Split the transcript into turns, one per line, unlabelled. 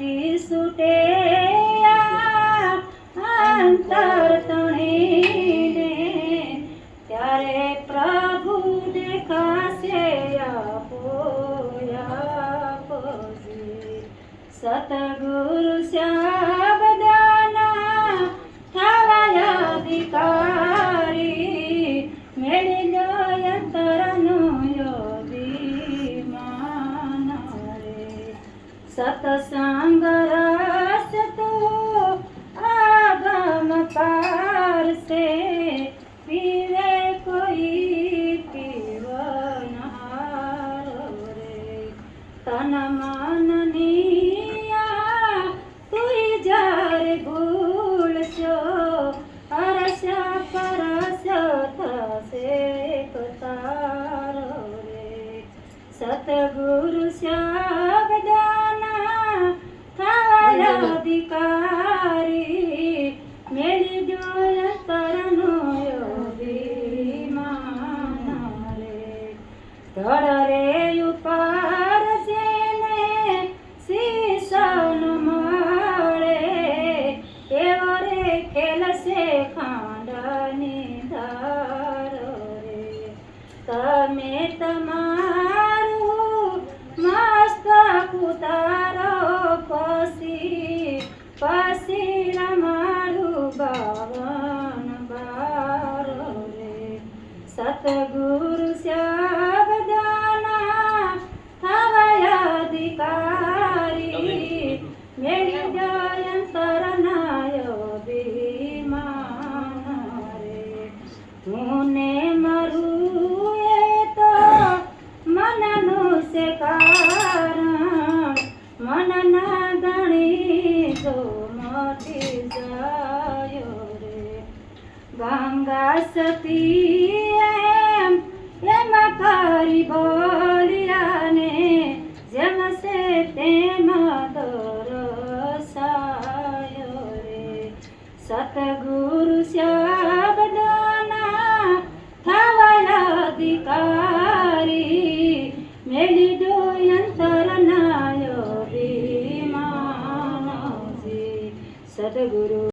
છૂટે આ અંતર તણીને. ત્યારે પ્રભુ દેખાશે આપો સતગુરુ શાબદાના સતસંગ રસ તો આગમ પારસે પીવે કોઈ પીવનાર રે તન મન ધડ રે ઉપર જેને શીશન મળે. એવો રે ખેલશે ખાંડની ધાર રે તમે તમારું મસ્તક ઉતારો પછી પછી રમાડું બાવન બાર રે સતગુરુ હું ને મરું એ તો મનનું છે કારણ મનના ગણી જો મટી જાયો રે ગંગા સતી એમ એમ કરી બોલ્યાને જેમ છે તેમ દરસાયો રે સતગુરુ શાબદાના અધિકારી મેલી દો અંતર નાયો વિમાનજી સદગુરુ